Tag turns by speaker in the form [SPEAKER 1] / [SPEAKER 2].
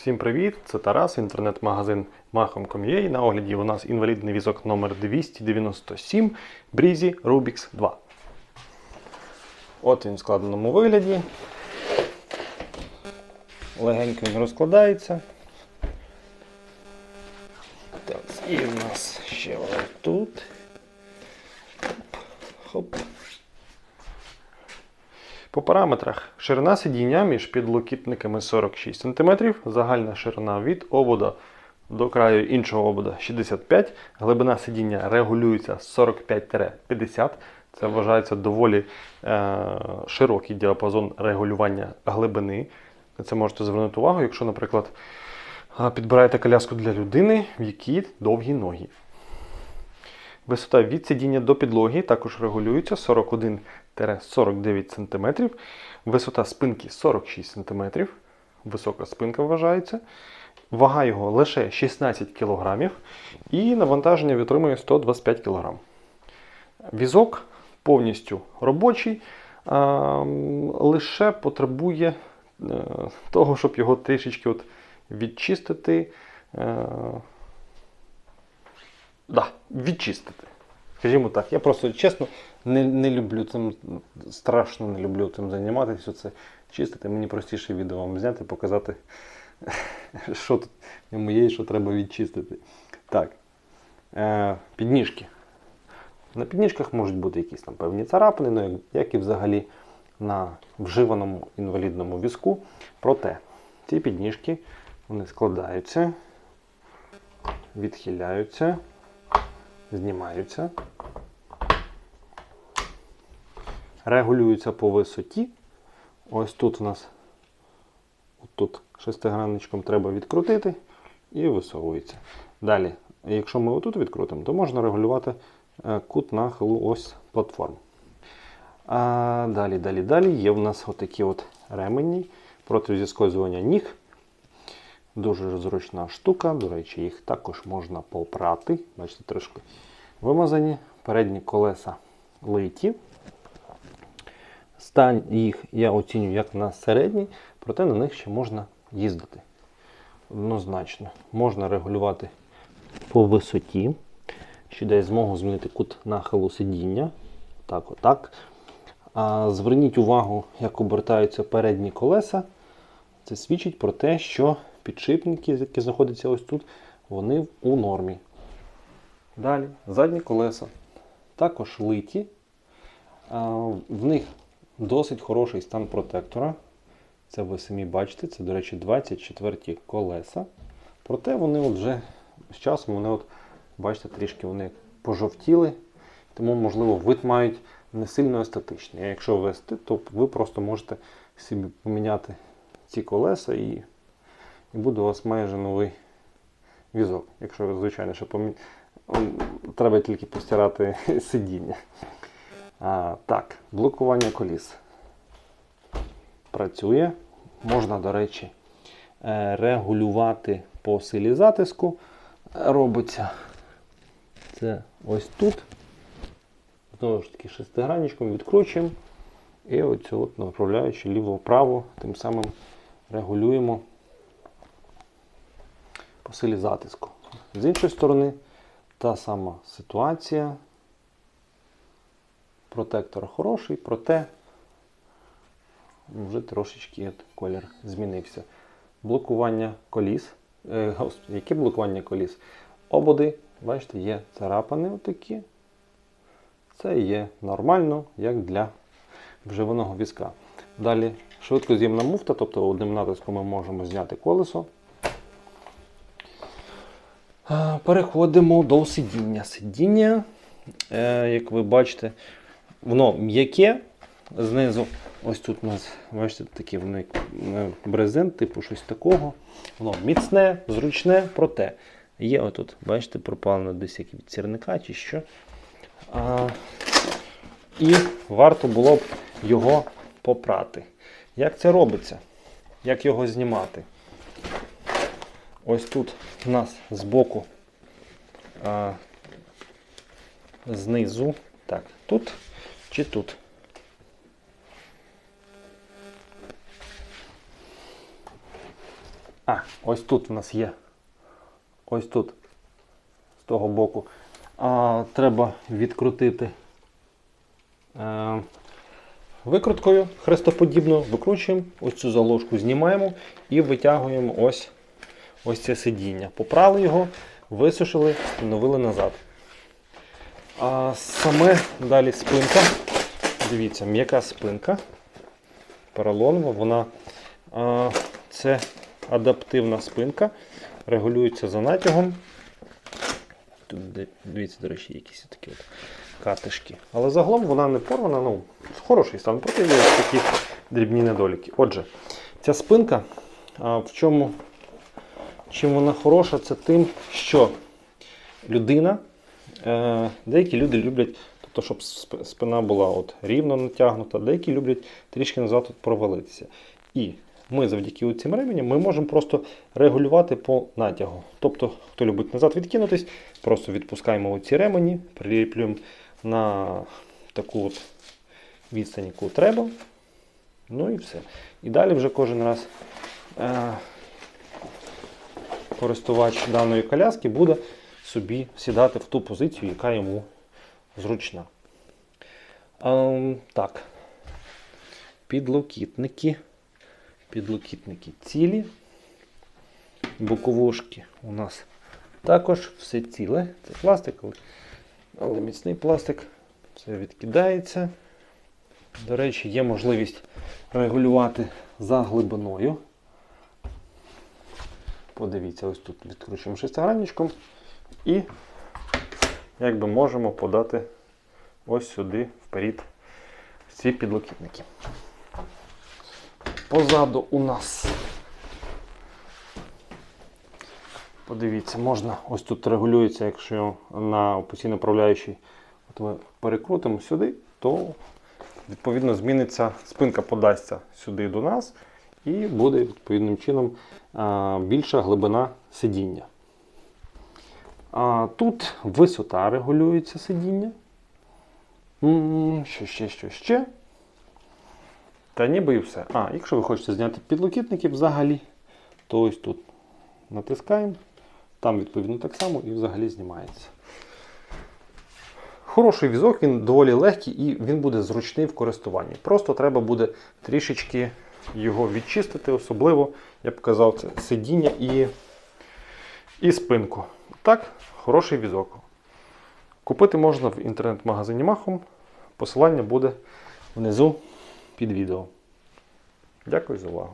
[SPEAKER 1] Всім привіт! Це Тарас, інтернет-магазин Machom.com.ua. На огляді у нас інвалідний візок номер 297 Breezy Rubix 2. От він в складеному вигляді. Легенько він розкладається. Так, і в нас ще тут. Хоп. По параметрах ширина сидіння між підлокітниками 46 см, загальна ширина від обода до краю іншого обода 65 Глибина сидіння регулюється 45-50 Це вважається доволі е, широкий діапазон регулювання глибини. Це можете звернути увагу, якщо, наприклад, е, підбираєте коляску для людини, в якій довгі ноги. Висота від сидіння до підлоги також регулюється 41-49 см. Висота спинки 46 см. Висока спинка вважається. Вага його лише 16 кг. І навантаження витримує 125 кг. Візок повністю робочий, лише потребує е, того, щоб його трішечки от відчистити. е, Да, відчистити. Скажімо так, я просто чесно не, не люблю цим, страшно не люблю цим займатися, це чистити. Мені простіше відео вам зняти, показати, що тут в ньому є що треба відчистити. Так. Е, підніжки. На підніжках можуть бути якісь там певні царапини, ну, як і взагалі на вживаному інвалідному візку. Проте ці підніжки вони складаються, відхиляються знімаються, регулюються по висоті. Ось тут у нас тут шестигранничком треба відкрутити і висовується. Далі, якщо ми отут відкрутимо, то можна регулювати е, кут нахилу ось платформ. А далі, далі, далі є в нас отакі от ремені проти зіскозування ніг. Дуже зручна штука. До речі, їх також можна попрати. Бачите, трошки вимазані. Передні колеса литі. Стан їх я оцінюю як на середній, проте на них ще можна їздити. Однозначно. Можна регулювати по висоті, що дає змогу змінити кут нахилу сидіння. Так, отак. А зверніть увагу, як обертаються передні колеса. Це свідчить про те, що підшипники, які знаходяться ось тут, вони у нормі. Далі, задні колеса також литі. В них досить хороший стан протектора. Це ви самі бачите, це, до речі, 24-ті колеса. Проте вони от вже з часом, вони от, бачите, трішки вони пожовтіли, тому, можливо, вид мають не сильно естетичний. А якщо вести, то ви просто можете собі поміняти ці колеса і, і буде у вас майже новий візок. Якщо, звичайно, що помі... треба тільки постирати сидіння. А, так, блокування коліс. Працює. Можна, до речі, е, регулювати по силі затиску. Робиться це ось тут. Знову ж таки, шестигранничком відкручуємо. І оцю от направляючи ліво-вправо, тим самим регулюємо по силі затиску. З іншої сторони, та сама ситуація. Протектор хороший, проте вже трошечки колір змінився. Блокування коліс. Е, яке блокування коліс? Ободи, бачите, є царапини отакі. Це є нормально, як для вживаного візка. Далі швидкоз'ємна муфта, тобто одним натиском ми можемо зняти колесо. Переходимо до сидіння. Сидіння, е, як ви бачите, воно м'яке. Знизу, ось тут у нас, бачите, такі вони е, брезент, типу щось такого. Воно міцне, зручне, проте є отут, бачите, пропалено десь як від сірника чи що. А, і варто було б його попрати. Як це робиться? Як його знімати? Ось тут у нас збоку, а, знизу, так, тут чи тут. А, ось тут в нас є. Ось тут. З того боку. А, треба відкрутити е, викруткою хрестоподібно, викручуємо, ось цю заложку знімаємо і витягуємо ось, ось це сидіння. Попрали його, висушили, встановили назад. А саме далі спинка. Дивіться, м'яка спинка. Поролонова, вона а, це адаптивна спинка, регулюється за натягом. Тут, дивіться, до речі, якісь такі от катишки. Але загалом вона не порвана, ну, хороший стан, проте є такі дрібні недоліки. Отже, ця спинка, а, в чому, чим вона хороша, це тим, що людина, е, деякі люди люблять, тобто, щоб спина була от рівно натягнута, деякі люблять трішки назад от провалитися. І ми завдяки цим ременям ми можемо просто регулювати по натягу. Тобто, хто любить назад відкинутись, просто відпускаємо ці ремені, приліплюємо на таку от відстань, яку треба. Ну і все. І далі вже кожен раз е, користувач даної коляски буде собі сідати в ту позицію, яка йому зручна. Ем, так. Підлокітники. Підлокітники цілі. Боковушки у нас також все ціле. Це пластик, але- міцний пластик. Все відкидається. До речі, є можливість регулювати за глибиною. Подивіться, ось тут відкручуємо шестигранничком і якби можемо подати ось сюди вперед ці підлокітники. Позаду у нас. Подивіться, можна, ось тут регулюється, якщо на постійно управляючий от ми перекрутимо сюди, то відповідно зміниться, спинка подасться сюди до нас і буде відповідним чином більша глибина сидіння. Тут висота регулюється сидіння. Що ще, що ще? Та ніби і все. А, якщо ви хочете зняти підлокітники взагалі, то ось тут натискаємо. Там відповідно так само і взагалі знімається. Хороший візок, він доволі легкий і він буде зручний в користуванні. Просто треба буде трішечки його відчистити, особливо, я показав казав, це сидіння і, і спинку. Так, хороший візок. Купити можна в інтернет-магазині Махом. Посилання буде внизу під відео. Дякую за увагу.